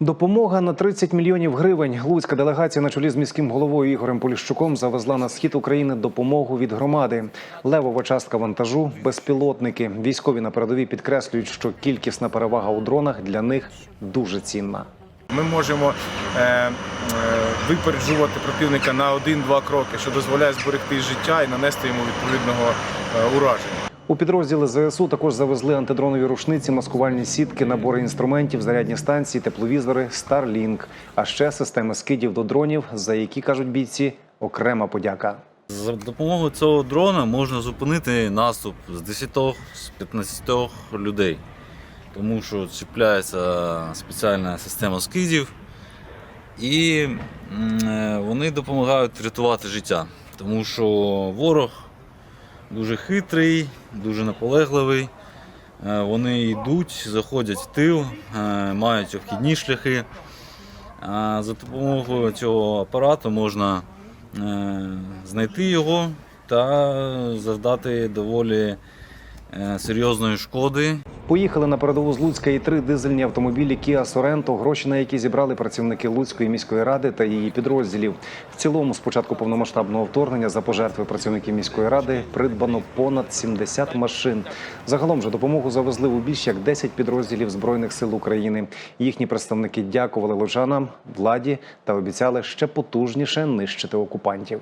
Допомога на 30 мільйонів гривень. Луцька делегація на чолі з міським головою Ігорем Поліщуком завезла на схід України допомогу від громади. Левова частка вантажу безпілотники. Військові на передовій підкреслюють, що кількісна перевага у дронах для них дуже цінна. Ми можемо е, е, випереджувати противника на один-два кроки, що дозволяє зберегти життя і нанести йому відповідного е, ураження. У підрозділи ЗСУ також завезли антидронові рушниці, маскувальні сітки, набори інструментів, зарядні станції, тепловізори, Starlink, а ще системи скидів до дронів, за які кажуть бійці, окрема подяка. За допомогою цього дрона можна зупинити наступ з 10 з 15 людей, тому що чіпляється спеціальна система скидів, і е, вони допомагають рятувати життя, тому що ворог дуже хитрий, дуже наполегливий. Е, Вони йдуть, заходять в тил, е, мають обхідні шляхи. А за допомогою цього апарату можна е, знайти його та завдати доволі е, серйозної шкоди. Поїхали на передову з Луцька і три дизельні автомобілі Kia Sorento, гроші на які зібрали працівники Луцької міської ради та її підрозділів. В цілому, з початку повномасштабного вторгнення за пожертви працівників міської ради придбано понад 70 машин. Загалом же допомогу завезли у більш як 10 підрозділів збройних сил України. Їхні представники дякували лучанам, владі та обіцяли ще потужніше нищити окупантів.